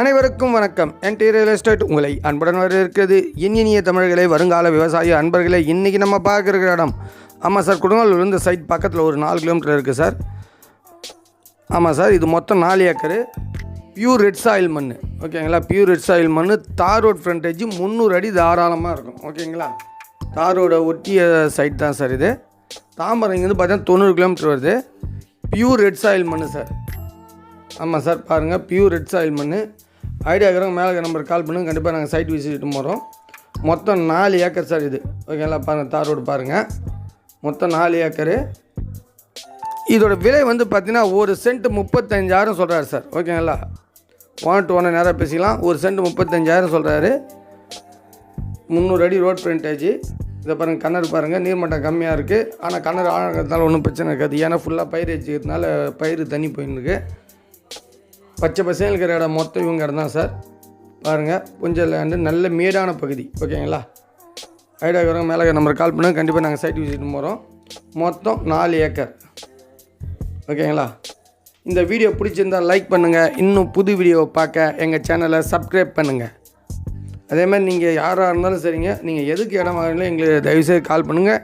அனைவருக்கும் வணக்கம். என்டி real estate உங்களை அன்புடன் வரவேற்கிறது. இனிய தமிழர்களை வருங்கால விவசாய அன்பர்களை இன்றைக்கி நம்ம பார்க்குற இடம் ஆமாம் சார் குடுங்கல் இருந்த சைட் பக்கத்தில் ஒரு நாலு கிலோமீட்டர் இருக்குது சார். ஆமாம் சார் இது மொத்தம் நாலு ஏக்கரு. பியூர் ரெட் சாயில் மண் ஓகேங்களா பியூர் ரெட் சாயில் மண் தார் ரோட் ஃப்ரண்டேஜ் முந்நூறு அடி தாராளமாக இருக்கும். ஓகேங்களா தார் ரோட ஒட்டிய சைட் தான் சார் இது. தாம்பரம் இங்கேருந்து பார்த்தீங்கன்னா தொண்ணூறு கிலோமீட்டர் வருது. பியூர் ரெட் சாயில் மண் சார். ஆமாம் சார் பாருங்கள் பியூர் ரெட் சாயில் மண் ஐடியா இருக்கிறவங்க மேலே நம்பர் கால் பண்ணுங்க. கண்டிப்பாக நாங்கள் சைட் விசிட்டு போகிறோம் மொத்தம் நாலு ஏக்கர் சார் இது. ஓகேங்களா பாருங்கள் தார் ரோடு பாருங்கள் மொத்தம் நாலு ஏக்கரு. இதோட விலை வந்து பார்த்தீங்கன்னா ஒரு சென்ட் முப்பத்தஞ்சாயிரம் சொல்கிறாரு சார். ஓகேங்களா ஒன் டு ஒன்று நேராக பேசிக்கலாம். ஒரு சென்ட் முப்பத்தஞ்சாயிரம் சொல்கிறாரு முந்நூறு அடி ரோட் ஃப்ரண்டேஜ் இதை பாருங்கள் கிணறு பாருங்கள் நீர்மட்டம் கம்மியாக இருக்குது ஆனால் கிணறு ஆழங்கிறதுனால ஒன்றும் பிரச்சனை இருக்காது. ஏன்னா ஃபுல்லாக பயிர் வச்சுக்கிறதுனால பயிர் தண்ணி போயிருக்கு பச்சை பசங்க இருக்கிற இடம் மொத்தம் இவங்க இடம் தான் சார். பாருங்கள் புஞ்சல் லேண்டு நல்ல மேடான பகுதி. ஓகேங்களா? ஐடியாக்கிறவங்க மேலே நம்பர் கால் பண்ணுங்கள் கண்டிப்பாக நாங்கள் சைட் விசிட் போகிறோம் மொத்தம் நாலு ஏக்கர். ஓகேங்களா? இந்த வீடியோ பிடிச்சிருந்தால் லைக் பண்ணுங்கள் இன்னும் புது வீடியோவை பார்க்க எங்கள் சேனலை சப்ஸ்கிரைப் பண்ணுங்கள் அதேமாதிரி நீங்கள் யாராக இருந்தாலும் சரிங்க. நீங்கள் எதுக்கு இடம் வாங்கினாலும் எங்களுக்கு தயவுசெய்து கால் பண்ணுங்கள்